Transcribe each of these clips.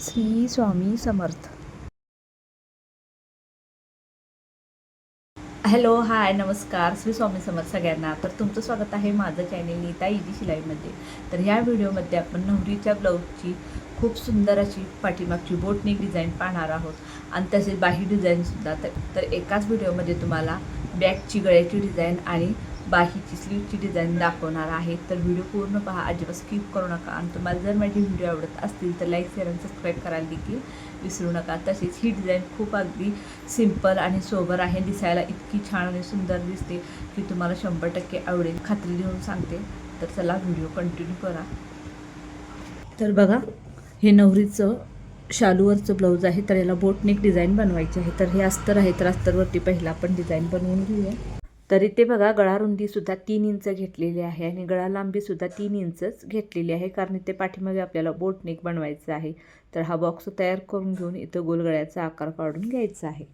Shri Swami Samarth. Hello hi नमस्कार. श्री स्वामी समर्थ सगळ्यांना. तर तुमचं स्वागत आहे माझं चॅनेल नीता इजी शिलाईमध्ये. तर ह्या व्हिडिओमध्ये आपण नवरीच्या ब्लाऊजची खूप सुंदर अशी पाठीमागची बोटनिक डिझाईन पाहणार आहोत. आणि तसेच बाही डिझाईनसुद्धा तर तर एकाच व्हिडिओमध्ये तुम्हाला बॅगची गळ्याची डिझाईन आणि बाहीची स्लीवची डिझाईन दाखवणार आहे. तर व्हिडिओ पूर्ण पहा. अजिबात स्किप करू नका. आणि तुम्हाला जर माझी व्हिडिओ आवडत असतील तर लाईक शेअर आणि सबस्क्राईब करायला देखील विसरू नका. तसेच ही डिझाईन खूप अगदी सिंपल आणि सोबर आहे. दिसायला इतकी छान आणि सुंदर दिसते की तुम्हाला शंभर टक्के आवडेल. खात्री देऊन सांगते. तर चला व्हिडिओ कंटिन्यू करा. तर बघा हे नवरीचं शालूवरचं ब्लाऊज आहे. तर याला बोटनेक डिझाईन बनवायची आहे. तर हे अस्तर आहे. तर अस्तरवरती पहिला आपण डिझाईन बनवून घेऊया. तर इथे बघा गळारुंदीसुद्धा तीन इंच घेतलेली आहे आणि गळा लांबीसुद्धा तीन इंचच घेतलेली आहे कारण इथे पाठीमागे आपल्याला बोटनेक बनवायचं आहे. तर हा बॉक्स तयार करून घेऊन इथं गोलगळ्याचा आकार काढून घ्यायचा आहे.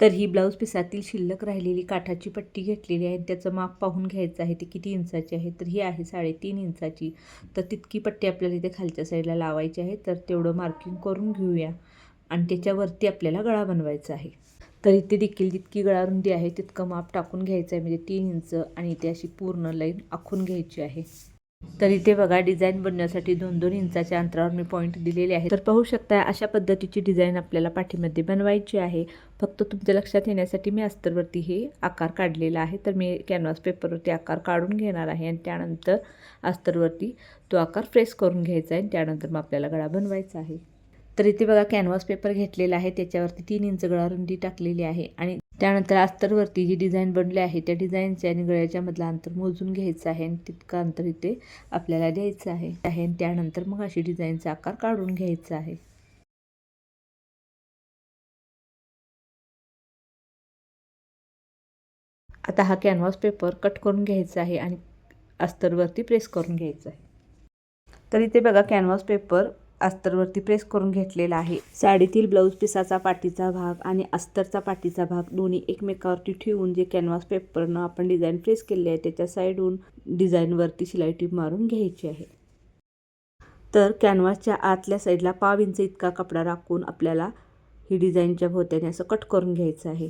तर ही ब्लाऊज पिसातील शिल्लक राहिलेली काठाची पट्टी घेतलेली आहे. त्याचं माप पाहून घ्यायचं आहे ती किती इंचाची आहे. तर ही आहे साडेतीन इंचाची. तर तितकी पट्टी आपल्याला इथे खालच्या साईडला लावायची आहे. तर तेवढं मार्किंग करून घेऊया. आणि त्याच्यावरती आपल्याला गळा बनवायचा आहे. तर इथे देखील जितकी गळारुंदी आहे तितकं माप टाकून घ्यायचं आहे म्हणजे तीन इंच आणि इथे अशी पूर्ण लाईन आखून घ्यायची आहे. तर इथे बघा डिझाईन बनवण्यासाठी दोन दोन इंचाच्या अंतरावर मी पॉईंट दिलेले आहे तर पाहू शकता अशा पद्धतीची डिझाईन आपल्याला पाठीमध्ये बनवायची आहे. फक्त तुमच्या लक्षात येण्यासाठी मी अस्तरवरती हे आकार काढलेला आहे. तर मी कॅनव्हास पेपरवरती आकार काढून घेणार आहे आणि त्यानंतर अस्तरवरती तो आकार प्रेस करून घ्यायचा आहे आणि त्यानंतर मग आपल्याला गळा बनवायचा आहे. तर इथे बघा कॅनव्हास पेपर घेतलेला आहे. त्याच्यावरती तीन इंच गळा रुंदी टाकलेली आहे. आणि त्यानंतर अस्तरवरती जी डिझाईन बनली आहे त्या डिझाईनचे आणि गळ्याच्या मधलं अंतर मोजून घ्यायचं आहे आणि तितकं अंतर इथे आपल्याला द्यायचं आहे. आहे आणि त्यानंतर मग अशी डिझाईनचा आकार काढून घ्यायचा आहे. आता हा कॅनव्हास पेपर कट करून घ्यायचा आहे आणि अस्तरवरती प्रेस करून घ्यायचा आहे. तर इथे बघा कॅनव्हास पेपर अस्तरवरती प्रेस करून घेतलेला आहे. साडीतील ब्लाऊज पिसाचा पाठीचा भाग आणि अस्तरचा पाठीचा भाग दोन्ही एकमेकावरती ठेवून जे कॅनव्हास पेपरनं आपण डिझाईन प्रेस केले आहे त्याच्या साईडहून डिझाईनवरती शिलाई टीप मारून घ्यायची आहे. तर कॅनव्हासच्या आतल्या साईडला पाव इंच इतका कपडा राखून आपल्याला ही डिझाईनच्या भोवत्याने असं कट करून घ्यायचं आहे.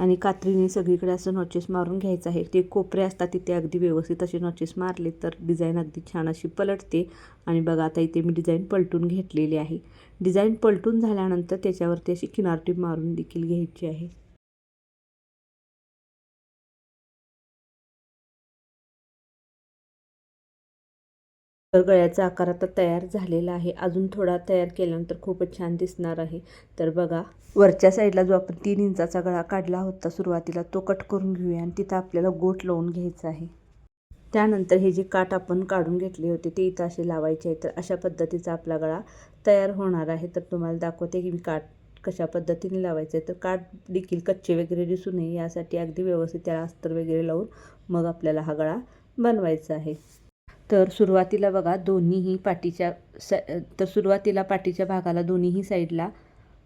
आणि कात्रीने सगळीकडे असं नॉचेस मारून घ्यायचं आहे. ते कोपरे असतात तिथे अगदी व्यवस्थित असे नॉचेस मारले तर डिझाईन अगदी छान अशी पलटते. आणि बघा आता इथे मी डिझाईन पलटून घेतलेली आहे. डिझाईन पलटून झाल्यानंतर त्याच्यावरती अशी किनारटी मारून देखील घ्यायची आहे. तर गळ्याचा आकार आता तयार झालेला आहे. अजून थोडा तयार केल्यानंतर खूपच छान दिसणार आहे. तर बघा वरच्या साईडला जो आपण तीन इंचाचा गळा काढला होता सुरुवातीला तो कट करून घेऊया आणि तिथं आपल्याला गोट लावून घ्यायचा आहे. त्यानंतर हे जे काठ आपण काढून घेतले होते ते इथं असे लावायचे आहे तर अशा पद्धतीचा आपला गळा तयार होणार आहे. तर तुम्हाला दाखवते की मी काठ कशा पद्धतीने लावायचं आहे तर काठ देखील कच्चे वगैरे दिसू नये यासाठी अगदी व्यवस्थित त्याला अस्तर वगैरे लावून मग आपल्याला हा गळा बनवायचा आहे. तर सुरुवातीला बघा दोन्हीही पाठीच्या स तर सुरुवातीला पाठीच्या भागाला दोन्हीही साईडला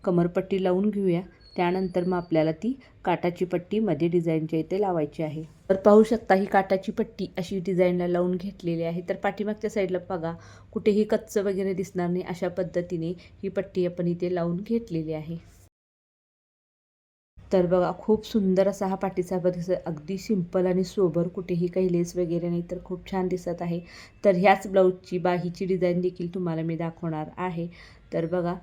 कमरपट्टी लावून घेऊया. त्यानंतर मग आपल्याला ती काटाची पट्टी मध्ये डिझाईनच्या इथे लावायची आहे. तर पाहू शकता ही काटाची पट्टी अशी डिझाईनला लावून घेतलेली आहे. तर पाठीमागच्या साईडला बघा कुठेही कच्चं वगैरे दिसणार नाही अशा पद्धतीने ही पट्टी आपण इथे लावून घेतलेली आहे. तर बघा खूप सुंदर असा हा पाठीचा दिसत अगदी सिंपल आणि सोबर कुठेही काही लेस वगैरे नाही तर खूप छान दिसत आहे. तर ह्याच ब्लाऊजची बाहीची डिझाईन देखील तुम्हाला मी दाखवणार आहे. तर बघा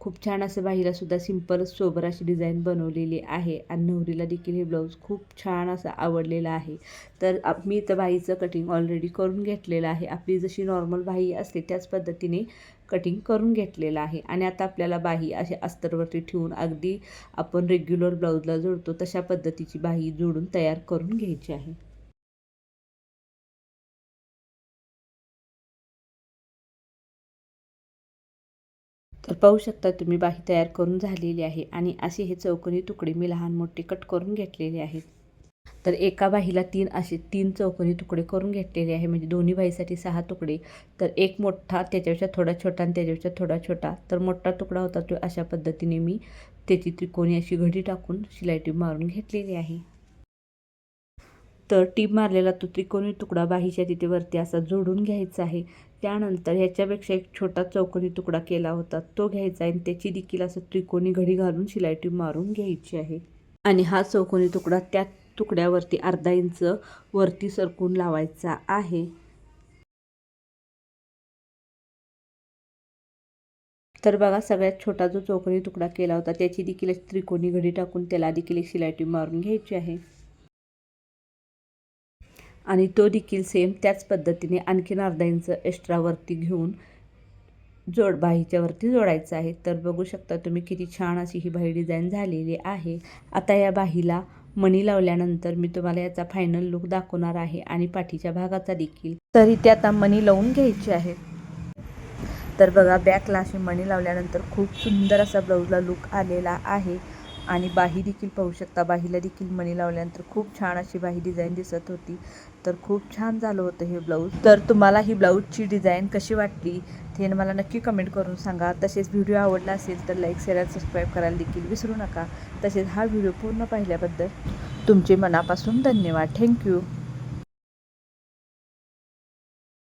खूप छान असं बाहीला सुद्धा सिंपल सोबर अशी डिझाईन बनवलेली आहे. आणि नवरीला देखील हे ब्लाऊज खूप छान असं आवडलेलं आहे. तर आप- मी तर बाहीचं कटिंग ऑलरेडी करून घेतलेलं आहे. आपली जशी नॉर्मल बाही असते त्याच पद्धतीने कटिंग करून घेतलेलं आहे. आणि आता आपल्याला बाही असे अस्तरवरती ठेवून अगदी आपण रेग्युलर ब्लाऊजला जोडतो तशा पद्धतीची बाही जोडून तयार करून घ्यायची आहे. तर पाहू शकता तुम्ही बाही तयार करून झालेली आहे आणि असे हे चौकोनी तुकडे मी लहान मोठे कट करून घेतलेले आहेत. तर एका बाहीला तीन असे तीन चौकोनी तुकडे करून घेतलेले आहे म्हणजे दोन्ही बाहीसाठी सहा तुकडे. तर एक मोठा त्याच्यापेक्षा थोडा छोटा आणि त्याच्यापेक्षा थोडा छोटा. तर मोठा तुकडा होता तो अशा पद्धतीने मी त्याची त्रिकोणी अशी घडी टाकून शिलाई टीप मारून घेतलेली आहे. तर टीप मारलेला तो त्रिकोणी तुकडा बाहीच्या तिथे वरती असा जोडून घ्यायचा आहे. त्यानंतर ह्याच्यापेक्षा एक छोटा चौकोनी तुकडा केला होता. तो घ्यायचा आणि त्याची देखील असं त्रिकोणी घडी घालून शिलाई मारून घ्यायची आहे. आणि हा चौकोनी तुकडा त्या तुकड्यावरती अर्धा इंच वरती सरकून लावायचा आहे. तर बघा सगळ्यात छोटा जो चौकोनी तुकडा केला होता त्याची देखील त्रिकोणी घडी टाकून त्याला देखील एक शिलाई मारून घ्यायची आहे. आणि तो देखील सेम त्याच पद्धतीने आणखीन अर्धा इंच एक्स्ट्रावरती घेऊन जोड बाहीच्यावरती जोडायचं आहे. तर बघू शकता तुम्ही किती छान अशी ही बाही डिझाईन झालेली आहे. आता या बाहीला मणी लावल्यानंतर मी तुम्हाला याचा फायनल लुक दाखवणार आहे आणि पाठीच्या भागाचा देखील. तर इथे आता मणी लावून घ्यायची आहे. तर बघा बॅकला अशी मणी लावल्यानंतर खूप सुंदर असा ब्लाऊजला लुक आलेला आहे. आणि बाही देखील पाहू शकता. बाहीला देखील मणी लावल्यानंतर खूप छान अशी बाही डिझाईन दिसत होती. तर खूप छान झालं होतं हे ब्लाऊज तर तुम्हाला ही ब्लाऊजची डिझाईन कशी वाटली ते मला नक्की कमेंट करून सांगा. तसेच व्हिडिओ आवडला असेल तर लाईक शेअर आणि सबस्क्राईब करायला देखील विसरू नका. तसेच हा व्हिडिओ पूर्ण पाहिल्याबद्दल तुमचे मनापासून धन्यवाद. थँक्यू